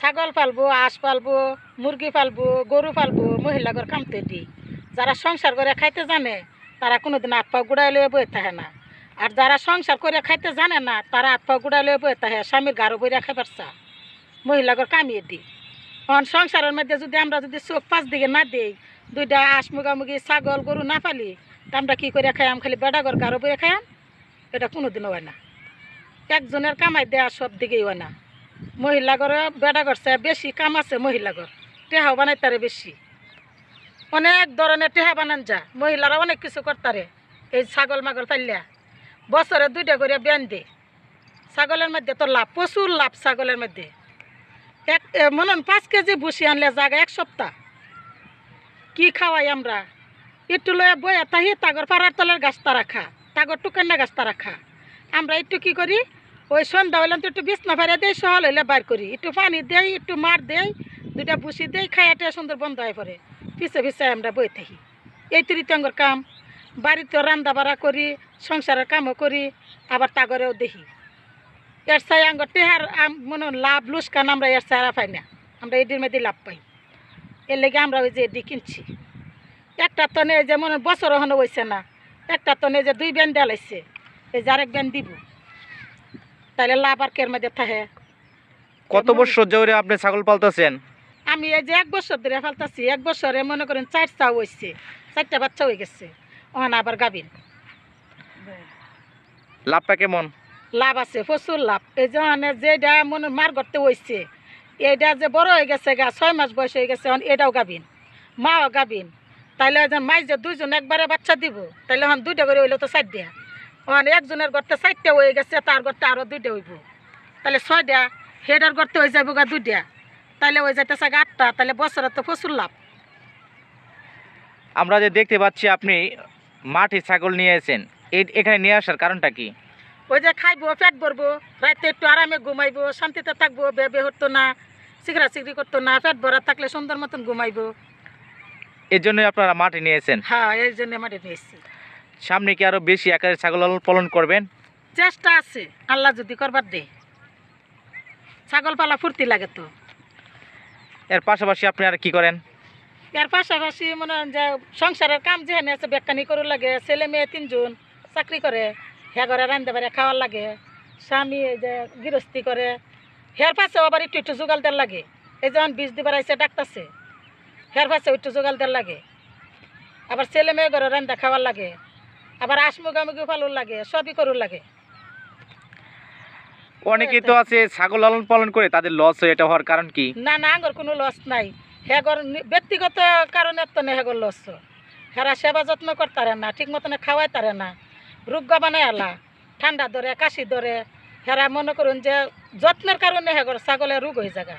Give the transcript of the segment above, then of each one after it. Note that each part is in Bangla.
ছাগল পালবো হাঁস পালবো, মুরগি পালবো, গরু পালবো, মহিলাগর কামতে দিই যারা সংসার করে খাইতে জানে, তারা কোনোদিন হাত পা গুড়াই লয়ে বয়ে থাকে না। আর যারা সংসার করে খাইতে জানে না, তারা পা গুড়াই লয়ে বয়ে থাকে, স্বামীর গারো বইরা খাইবার চা। মহিলাগর কামিয়ে দিই এখন সংসারের মধ্যে যদি আমরা যদি চোখ পাঁচ দিকে না দিই, দুইটা হাঁস মুগামুগি, ছাগল, গরু না পালি, তা আমরা কী করে খাইয়াম? খালি বেড়াগর গারো বইয়া খাইয়াম? এটা কোনোদিনও হয় না। একজনের কামাই দেওয়া সব দিকেই হয় না। মহিলাগর বেড়া করছে বেশি কাম আছে মহিলাগর টেহাও বানাই তারে বেশি। অনেক ধরনের টেহা বানান যা মহিলারা অনেক কিছু করতারে এই ছাগল মাগল পাইলিয়া বছরে দুইটা করে ব্যান দে। ছাগলের মধ্যে তো লাভ, প্রচুর লাভ ছাগলের মধ্যে। এক মনে পাঁচ কেজি ভুসি আনলে জায়গা এক সপ্তাহ। কি খাওয়াই আমরা? একটু লয়ে বয়া তাহি তাগর পাড়ার তলের গাছটা রাখা, তাগর টুকান্না গাছ তারা খা আমরা একটু কি করি? ওই সন্ধ্যা হইলাম তো একটু বিছনা ফাড়া দেই সহল হইলে বার করি। একটু পানি দেই, একটু মার দেই, দুইটা বুসি দেই খাইয়াটে সুন্দর বন্ধ হয়ে পড়ে। পিছে পিছে আমরা বই থাকি। এই তৃতীয়ঙ্গর কাম। বাড়িতে রান্না বাড়া করি, সংসারের কামও করি, আবার তাগরেও দেখি। এর চাই আঙ্গর আম- মনে লাভ লুসকান আমরা এর চারা পাই না। আমরা এটির মধ্যে লাভ পাই। এর লেগে আমরা ওই যে এটি কিনছি। একটা তনে যে মনে বছর হনো হয়েছে না। একটা তনে যে দুই ব্যান দেওয়া লাগছে এই যে আরেক ব্যান দিব। তাহলে লাভ আর কের মধ্যে থাকে। কত বছর ধরে আপনি ছাগল পালতেছেন? আমি এই যে এক বছর ধরে ফেলতাছি এক বছরে মনে করেন চার চাও হয়েছে চারটা বাচ্চা হয়ে গেছে। ওখানে আবার গাবিন লাভটা কেমন? লাভ আছে প্রচুর লাভ। এই যে মানে যেটা মনে মার করতে হয়েছে এইটা যে বড় হয়ে গেছে গা ছয় মাস বয়স হয়ে গেছে এখন এটাও গাবিন মাও গাবিন তাইলে একজন মাই যে দুইজন একবারে বাচ্চা দিব তাইলে এখন দুইটা করে হইলে তো চার দেয়া এখন একজনের গর্তে চারটে হয়ে গেছে তার গর্তে আরও দুইটা হইব। তাহলে ছয়টা হেডার গর্তে হয়ে যাব গা দুইটা। তাহলে হয়ে যাইতেছে আটটা তাহলে বছরে তো প্রচুর লাভ। আমরা যে দেখতে পাচ্ছি আপনি মাঠে ছাগল নিয়ে এসেছেন এ- এখানে নিয়ে আসার কারণটা কি? ওই যে খাইবো পেট ভরবো রাতে একটু আরামে ঘুমাইবো শান্তিতে থাকব বেবে হতো না সিগরা সিগরি করতো না পেট ভরা থাকলে সুন্দর মতন ঘুমাইবো। এর জন্যই আপনারা মাঠে নিয়েছেন হ্যাঁ এই জন্য মাঠে নিয়ে এসছি। সামনে কি আরও বেশি আকারে ছাগল লালন পালন করবেন? চেষ্টা আছে আল্লাহ যদি করবার দে। ছাগল পালা ফুর্তি লাগে তো। এর পাশাপাশি আপনি আর কি করেন? এর পাশাপাশি মনে হয় যে সংসারের কাম যেখানে আছে বেকানি করু লাগে ছেলে মেয়ে তিনজন চাকরি করে হে ঘরে রান্ধতে পারে খাওয়ার লাগে স্বামী এই যে গৃহস্থী করে হের পাশে আবার একটু একটু জোগাল দেওয়ার লাগে। এই যেমন বীজ দিবার আইসে ডাক্তারছে হের পাশে একটু জোগাল দেওয়ার লাগে। আবার ছেলে মেয়ে ঘরে রান্ধা খাওয়ার লাগে। আবার আসমুগামুগি ফালুর লাগে সবই করুর লাগে। অনেকেই তো আছে ছাগল লালন পালন করে তাদের লস হয় এটা হওয়ার কারণ কি? না না আঙ্গর কোনো লস নাই। হেগর ব্যক্তিগত কারণে তো না হেগর লস হেরা সেবা যত্ন করতারে না ঠিক মতনে খাওয়াই তারে না। রোগা বানাই আলা ঠান্ডা ধরে কাশি ধরে। হেরা মনে করুন যে যত্নের কারণে হেগর ছাগলে রোগ হয়ে জাগা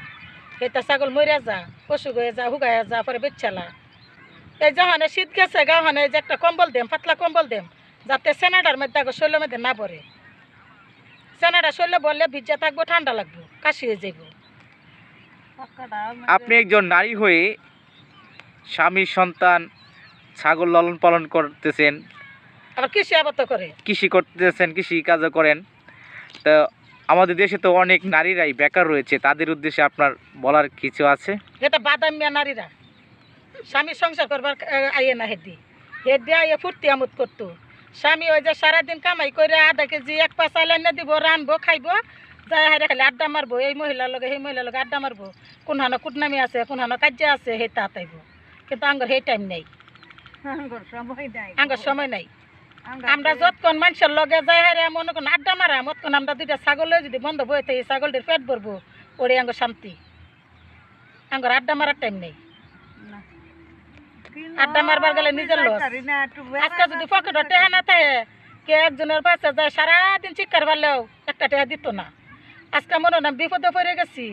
সেটা ছাগল মরিয়া যা অসুখ হয়ে যা হুগাইয়া যা পরে বেচালা এই যখন শীত গেছে গাহনে যে একটা কম্বল দেম পাতলা কম্বল দেম যাতে সেনাটার মধ্যে আগো শৈলের মধ্যে না পড়ে। সেনাডা শৈলে বললে ভিজা থাকব ঠান্ডা লাগবো কাশি হয়ে যাইব। আপনি একজন নারী হয়ে স্বামী সন্তান ছাগল লালন পালন করতেছেন। আবার কৃষি আবাদ করে। কৃষি করতেছেন কৃষি কাজও করেন। তো আমাদের দেশে তো অনেক নারীরাই বেকার রয়েছে তাদের উদ্দেশ্যে আপনার বলার কিছু আছে? এটা বাদাম মিয়া নারীরা। স্বামী সংসার করবার আইয়ে না হেদি হেদি আইয়ে ফুর্তি আমোদ করতো। স্বামী ওই যে সারাদিন কামাই করে আধা কেজি এক পাঁচ আইলাইনে দিব রানবো খাইবো যাই হারে খালি আড্ডা মারবো এই মহিলার লগে সেই মহিলার লগে আড্ডা মারবো। কোন হানো কুটনামি আছে কোন হানো কাজ্যা আছে সেই তাত আইব কিন্তু আঙ্গর সেই টাইম নেই। আঙ্গর সময় নাই। আমরা যতক্ষণ মানুষের লগে যাই হারে মনে করুন আড্ডা মারা মতক্ষণ আমরা দুইটা ছাগল যদি বন্ধ বই থাকি ছাগলটির পেট ভরবো ওরে আঙ্গর শান্তি। আঙ্গর আড্ডা মারার টাইম নেই। আড্ডা মারবার গেলে নিজের লস। আজকে যদি পকেটে টেহা না থাকে, কে একজনের পাশে যায় সারাদিন চিৎকার পারলেও একটা টেহা দিত না। আজকে মনে হয় বিপদে পড়ে গেছি।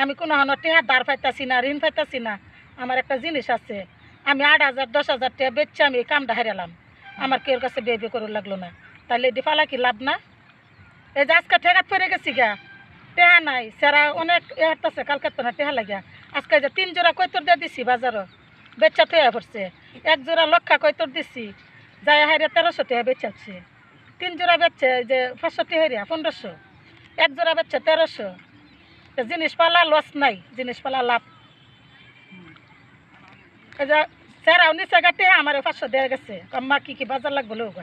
আমি কোনো হানো টেহা দাঁড় পাইতাছি না, ঋণ পাইতাছি না। আমার একটা জিনিস আছে। আমি আট হাজার, দশ হাজার টাকা বেচছি আমি কামটা হারালাম। আমার কেউ কাছে বিয়ে করে লাগল না। তাহলে এটি ফালা কি লাভ না? এই যে আজকে ঠেকাত পড়ে গেছি গা। টেহা নাই, সেরা অনেক এ হাঁটতেছে কালকে তো না টেহা লাগিয়া। আজকে যে তিন জোড়া কৈতর দিয়ে দিছি বাজারও। বেচা তো পড়ছে। এক জোড়া লক্ষা কৈতর দিছি? যাই হারে তেরোশো টাকা বেচাচ্ছে। তিন জোড়া বেচছে যে পাঁচশো টাকা পনেরোশো। এক জোড়া বেচছে তেরোশো। তো জিনিস পালা লস নাই, জিনিস পালা লাভ। স্যারাও নিচে গাটে আমার পাঁচশো দেওয়া গেছে। আম্মা, কি কি বাজার লাগবে লোক